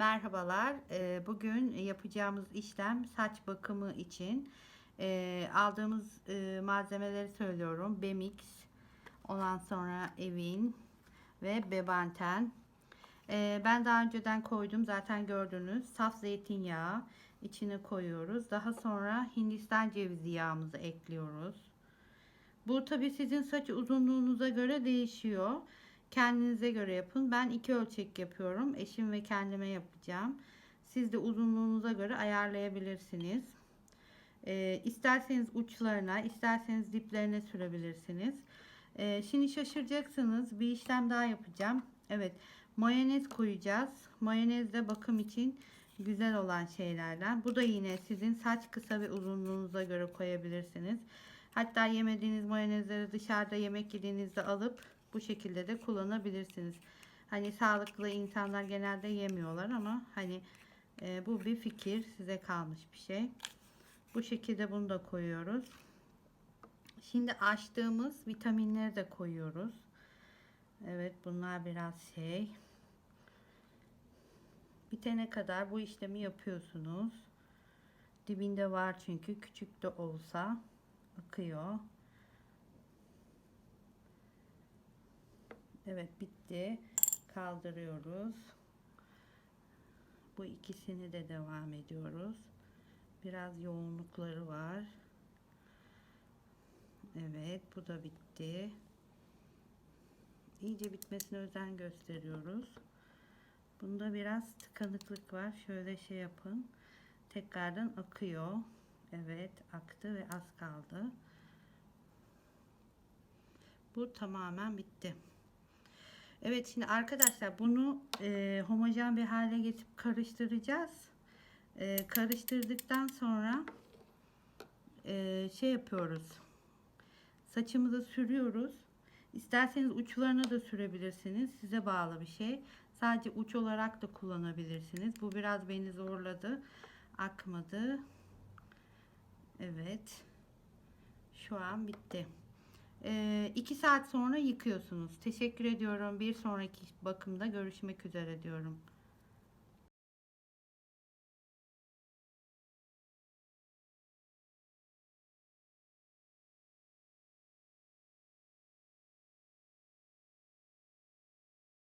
Merhabalar. Ee, Bugün yapacağımız işlem saç bakımı için Ee, aldığımız e, malzemeleri söylüyorum. Bemix, ondan sonra Evin ve Bebanten. Ee, Ben daha önceden koydum zaten gördünüz. Saf zeytinyağı içine koyuyoruz. Daha sonra Hindistan cevizi yağımızı ekliyoruz. Bu tabi sizin saç uzunluğunuza göre değişiyor. Kendinize göre yapın. Ben iki ölçek yapıyorum. Eşim ve kendime yapacağım. Siz de uzunluğunuza göre ayarlayabilirsiniz. Ee, isterseniz uçlarına, isterseniz diplerine sürebilirsiniz. Ee, şimdi şaşıracaksınız. Bir işlem daha yapacağım. Evet, mayonez koyacağız. Mayonez de bakım için güzel olan şeylerden. Bu da yine sizin saç kısa ve uzunluğunuza göre koyabilirsiniz. Hatta yemediğiniz mayonezleri dışarıda yemek yediğinizde alıp bu şekilde de kullanabilirsiniz. Hani sağlıklı insanlar genelde yemiyorlar ama hani e, bu bir fikir size kalmış bir şey. Bu şekilde bunu da koyuyoruz. Şimdi açtığımız vitaminleri de koyuyoruz. Evet bunlar biraz şey. Bitene kadar bu işlemi yapıyorsunuz. Dibinde var çünkü küçük de olsa akıyor. Evet bitti. Kaldırıyoruz. Bu ikisini de devam ediyoruz. Biraz yoğunlukları var. Evet bu da bitti. İyice bitmesine özen gösteriyoruz. Bunda biraz tıkanıklık var. Şöyle şey yapın. Tekrardan akıyor. Evet aktı ve az kaldı. Bu tamamen bitti. Evet şimdi arkadaşlar bunu e, homojen bir hale getirip karıştıracağız. E, karıştırdıktan sonra e, şey yapıyoruz. Saçımıza sürüyoruz. İsterseniz uçlarına da sürebilirsiniz. Size bağlı bir şey. Sadece uç olarak da kullanabilirsiniz. Bu biraz beni zorladı. Akmadı. Evet. Şu an bitti. 2 saat sonra yıkıyorsunuz. Teşekkür ediyorum. Bir sonraki bakımda görüşmek üzere diyorum.